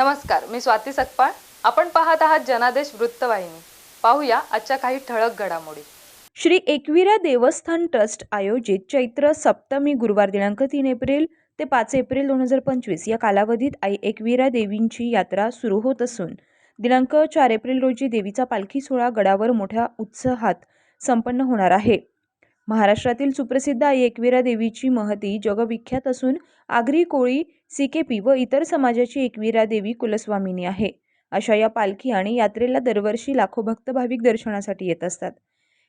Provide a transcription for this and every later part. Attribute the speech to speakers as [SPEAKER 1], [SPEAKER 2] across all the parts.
[SPEAKER 1] नमस्कार मी स्वाती सकपाळ. आपण पाहत आहात जनादेश वृत्तवाहिनी. पाहूया आजच्या काही ठळक घडामोडी.
[SPEAKER 2] श्री एकविरा देवस्थान ट्रस्ट आयोजित चैत्र सप्तमी गुरुवार दिनांक तीन एप्रिल ते पाच एप्रिल दोन हजार पंचवीस या कालावधीत आई एकविरा देवींची यात्रा सुरू होत असून दिनांक चार एप्रिल रोजी देवीचा पालखी सोहळा गडावर मोठ्या उत्साहात संपन्न होणार आहे. महाराष्ट्रातील सुप्रसिद्ध आई एकविरा देवीची महती जगविख्यात असून आगरी कोळी सिकेपी व इतर समाजाची एकविरा देवी कुलस्वामिनी आहे. अशा या पालखी आणि यात्रेला दरवर्षी लाखो भक्त भाविक दर्शनासाठी येत असतात.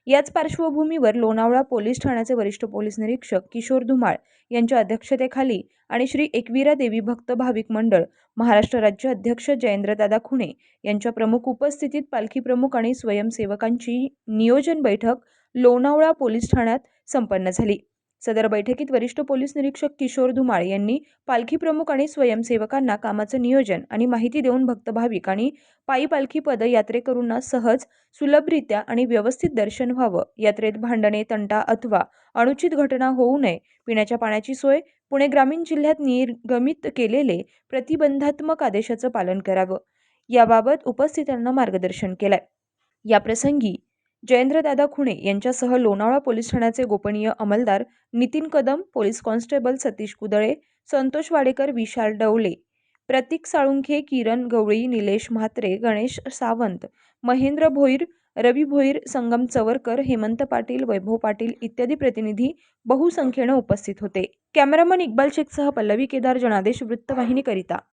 [SPEAKER 2] याच पार्श्वभूमीवर लोणावळा पोलीस ठाण्याचे वरिष्ठ पोलीस निरीक्षक किशोर धुमाळ यांच्या अध्यक्षतेखाली आणि श्री एकविरा देवी भक्त भाविक मंडळ महाराष्ट्र राज्य अध्यक्ष जयेंद्रदादा खुणे यांच्या प्रमुख उपस्थितीत पालखी प्रमुख आणि स्वयंसेवकांची नियोजन बैठक लोणावळा पोलीस ठाण्यात संपन्न झाली. सदर बैठकीत वरिष्ठ पोलीस निरीक्षक किशोर धुमाळ यांनी पालखी प्रमुख आणि स्वयंसेवकांना कामाचं नियोजन आणि माहिती देऊन भक्त भाविक आणि पायी पालखी पदयात्रेकरूंना सहज सुलभरित्या आणि व्यवस्थित दर्शन व्हावं. यात्रेत भांडणे तंटा अथवा अनुचित घटना होऊ नये. पिण्याच्या पाण्याची सोय पुणे ग्रामीण जिल्ह्यात निर्गमित केलेले प्रतिबंधात्मक आदेशाचं पालन करावं. याबाबत उपस्थितांना मार्गदर्शन केलंय. याप्रसंगी जयेंद्रदादा खुणे यांच्यासह लोणावळा पोलीस ठाण्याचे गोपनीय अंमलदार नितीन कदम पोलीस कॉन्स्टेबल सतीश कुदळे संतोष वाडेकर विशाल डवले प्रतीक साळुंखे किरण गवळी निलेश म्हात्रे गणेश सावंत महेंद्र भोईर रवी भोईर संगम चवरकर हेमंत पाटील वैभव पाटील इत्यादी प्रतिनिधी बहुसंख्येनं उपस्थित होते. कॅमेरामन इक्बाल शेखसह पल्लवी केदार जनादेश वृत्तवाहिनीकरिता.